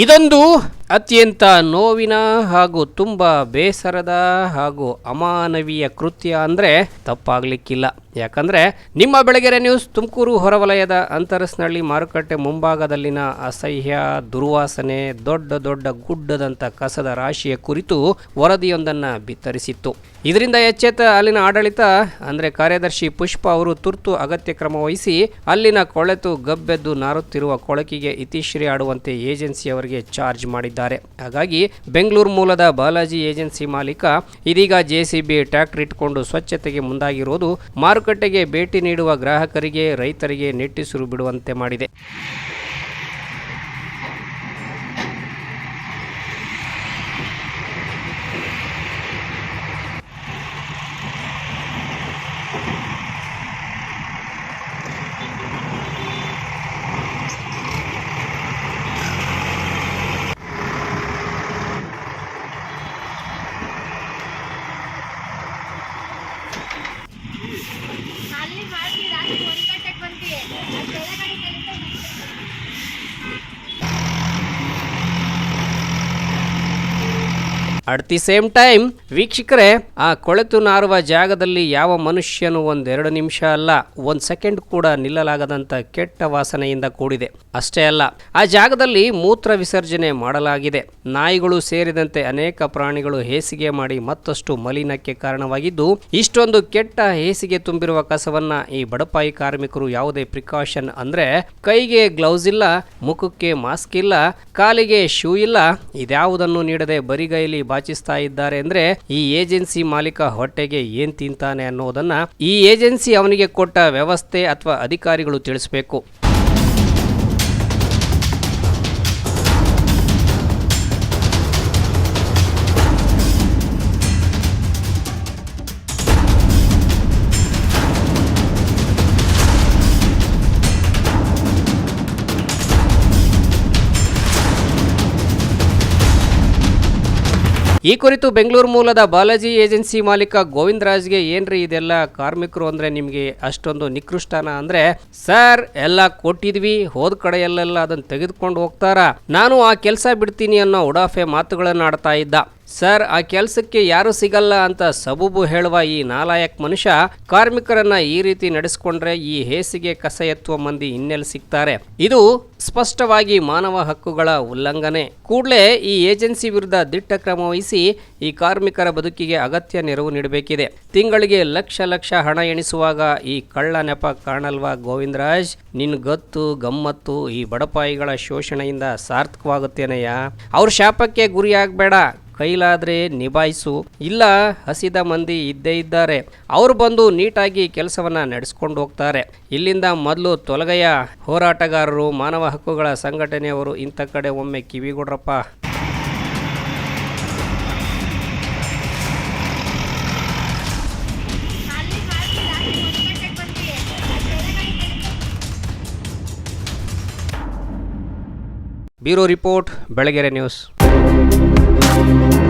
ಇದೊಂದು ಅತ್ಯಂತ ನೋವಿನ ಹಾಗೂ ತುಂಬ ಬೇಸರದ ಹಾಗೂ ಅಮಾನವೀಯ ಕೃತ್ಯ ಅಂದರೆ ತಪ್ಪಾಗಲಿಕ್ಕಿಲ್ಲ. ಯಾಕಂದರೆ ನಿಮ್ಮ ಬೆಳಗೆರೆ ನ್ಯೂಸ್ ತುಮಕೂರು ಹೊರವಲಯದ ಅಂತರಸ್ನಳ್ಳಿ ಮಾರುಕಟ್ಟೆ ಮುಂಭಾಗದಲ್ಲಿನ ಅಸಹ್ಯ ದುರ್ವಾಸನೆ, ದೊಡ್ಡ ದೊಡ್ಡ ಗುಡ್ಡದಂಥ ಕಸದ ರಾಶಿಯ ಕುರಿತು ವರದಿಯೊಂದನ್ನು ಬಿತ್ತರಿಸಿತ್ತು. ಇದರಿಂದ ಎಚ್ಚೆತ್ತ ಅಲ್ಲಿನ ಆಡಳಿತ, ಅಂದರೆ ಕಾರ್ಯದರ್ಶಿ ಪುಷ್ಪ ಅವರು ತುರ್ತು ಅಗತ್ಯ ಕ್ರಮ ವಹಿಸಿ ಅಲ್ಲಿನ ಕೊಳೆತು ಗಬ್ಬೆದ್ದು ನಾರುತ್ತಿರುವ ಕೊಳಕಿಗೆ ಇತಿಶ್ರೀ ಆಡುವಂತೆ ಏಜೆನ್ಸಿಯವರಿಗೆ ಚಾರ್ಜ್ ಮಾಡಿದ್ದಾರೆ. ಹಾಗಾಗಿ ಬೆಂಗಳೂರು ಮೂಲದ ಬಾಲಾಜಿ ಏಜೆನ್ಸಿ ಮಾಲೀಕ ಇದೀಗ ಜೆಸಿಬಿ ಟ್ರ್ಯಾಕ್ಟರ್ ಇಟ್ಕೊಂಡು ಸ್ವಚ್ಛತೆಗೆ ಮುಂದಾಗಿರುವುದು ಮಾರುಕಟ್ಟೆಗೆ ಭೇಟಿ ನೀಡುವ ಗ್ರಾಹಕರಿಗೆ ರೈತರಿಗೆ ನೆಟ್ಟಿಸುರು ಬಿಡುವಂತೆ ಮಾಡಿದೆ. ಅಟ್ ದಿ ಸೇಮ್ ಟೈಮ್ ವೀಕ್ಷಕರೇ, ಆ ಕೊಳೆತು ನಾರುವ ಜಾಗದಲ್ಲಿ ಯಾವ ಮನುಷ್ಯನು ಒಂದೆರಡು ನಿಮಿಷ ಅಲ್ಲ, ಒಂದ್ ಸೆಕೆಂಡ್ ಕೂಡ ನಿಲ್ಲಲಾಗದಂತ ಕೆಟ್ಟ ವಾಸನೆಯಿಂದ ಕೂಡಿದೆ. ಅಷ್ಟೇ ಅಲ್ಲ, ಆ ಜಾಗದಲ್ಲಿ ಮೂತ್ರ ವಿಸರ್ಜನೆ ಮಾಡಲಾಗಿದೆ. ನಾಯಿಗಳು ಸೇರಿದಂತೆ ಅನೇಕ ಪ್ರಾಣಿಗಳು ಹೇಸಿಗೆ ಮಾಡಿ ಮತ್ತಷ್ಟು ಮಲಿನಕ್ಕೆ ಕಾರಣವಾಗಿದ್ದು, ಇಷ್ಟೊಂದು ಕೆಟ್ಟ ಹೇಸಿಗೆ ತುಂಬಿರುವ ಕಸವನ್ನ ಈ ಬಡಪಾಯಿ ಕಾರ್ಮಿಕರು ಯಾವುದೇ ಪ್ರಿಕಾಷನ್ ಅಂದ್ರೆ ಕೈಗೆ ಗ್ಲೌಸ್ ಇಲ್ಲ, ಮುಖಕ್ಕೆ ಮಾಸ್ಕ್ ಇಲ್ಲ, ಕಾಲಿಗೆ ಶೂ ಇಲ್ಲ, ಇದ್ಯಾವುದನ್ನು ನೀಡದೆ ಬರಿಗೈಲಿ ಬಾಚಿಸ್ತಾ ಇದ್ದಾರೆ ಅಂದ್ರೆ ಈ ಏಜೆನ್ಸಿ ಮಾಲೀಕ ಹೊಟ್ಟೆಗೆ ಏನ್ ತಿಂತಾನೆ ಅನ್ನೋದನ್ನ ಈ ಏಜೆನ್ಸಿ ಅವನಿಗೆ ಕೊಟ್ಟ ವ್ಯವಸ್ಥೆ ಅಥವಾ ಅಧಿಕಾರಿಗಳು ತಿಳಿಸಬೇಕು. ಈ ಕುರಿತು ಬೆಂಗಳೂರು ಮೂಲದ ಬಾಲಾಜಿ ಏಜೆನ್ಸಿ ಮಾಲೀಕ ಗೋವಿಂದರಾಜ್ಗೆ ಏನ್ರಿ ಇದೆಲ್ಲ ಕಾರ್ಮಿಕರು ಅಂದ್ರೆ ನಿಮಗೆ ಅಷ್ಟೊಂದು ನಿಕೃಷ್ಟನ ಅಂದ್ರೆ, ಸರ್, ಎಲ್ಲ ಕೊಟ್ಟಿದ್ವಿ, ಹೋದ ಕಡೆ ಎಲ್ಲೆಲ್ಲ ಅದನ್ನ ತೆಗೆದುಕೊಂಡು ಹೋಗ್ತಾರ? ನಾನು ಆ ಕೆಲಸ ಬಿಡ್ತೀನಿ ಅನ್ನೋ ಉಡಾಫೆ ಮಾತುಗಳನ್ನು ಆಡ್ತಾ ಇದ್ದ. ಸರ್, ಆ ಕೆಲಸಕ್ಕೆ ಯಾರು ಸಿಗಲ್ಲ ಅಂತ ಸಬೂಬು ಹೇಳುವ ಈ ನಾಲಾಯಕ್ ಮನುಷ್ಯ ಕಾರ್ಮಿಕರನ್ನ ಈ ರೀತಿ ನಡೆಸಿಕೊಂಡ್ರೆ ಈ ಹೇಸಿಗೆ ಕಸ ಎತ್ತುವ ಮಂದಿ ಇನ್ನೆಲ್ಲಿ ಸಿಗ್ತಾರೆ? ಇದು ಸ್ಪಷ್ಟವಾಗಿ ಮಾನವ ಹಕ್ಕುಗಳ ಉಲ್ಲಂಘನೆ. ಕೂಡಲೇ ಈ ಏಜೆನ್ಸಿ ವಿರುದ್ಧ ದಿಟ್ಟ ಕ್ರಮ ವಹಿಸಿ ಈ ಕಾರ್ಮಿಕರ ಬದುಕಿಗೆ ಅಗತ್ಯ ನೆರವು ನೀಡಬೇಕಿದೆ. ತಿಂಗಳಿಗೆ ಲಕ್ಷ ಲಕ್ಷ ಹಣ ಎಣಿಸುವಾಗ ಈ ಕಳ್ಳ ನೆಪ ಕಾಣಲ್ವಾ ಗೋವಿಂದರಾಜ್? ನಿನ್ನ ಗತ್ತು, ಗಮ್ಮತ್ತು ಈ ಬಡಪಾಯಿಗಳ ಶೋಷಣೆಯಿಂದ ಸಾರ್ಥಕವಾಗುತ್ತೇನೆಯಾ ಅವ್ರ ಶಾಪಕ್ಕೆ ಗುರಿಯಾಗಬೇಡ. ಕೈಲಾದ್ರೆ ನಿಭಾಯಿಸು. ಇಲ್ಲ, ಹಸಿದ ಮಂದಿ ಇದ್ದೇ ಇದ್ದಾರೆ. ಅವರು ಬಂದು ನೀಟಾಗಿ ಕೆಲಸವನ್ನ ನಡೆಸ್ಕೊಂಡು ಹೋಗ್ತಾರೆ. ಇಲ್ಲಿಂದ ಮೊದಲು ತೊಲಗಯ್ಯ ಹೋರಾಟಗಾರರು, ಮಾನವ ಹಕ್ಕುಗಳ ಸಂಘಟನೆಯವರು ಇಂಥ ಕಡೆ ಒಮ್ಮೆ ಕಿವಿಗೊಡ್ರಪ್ಪ. Bureau report, Belagere news. Thank you.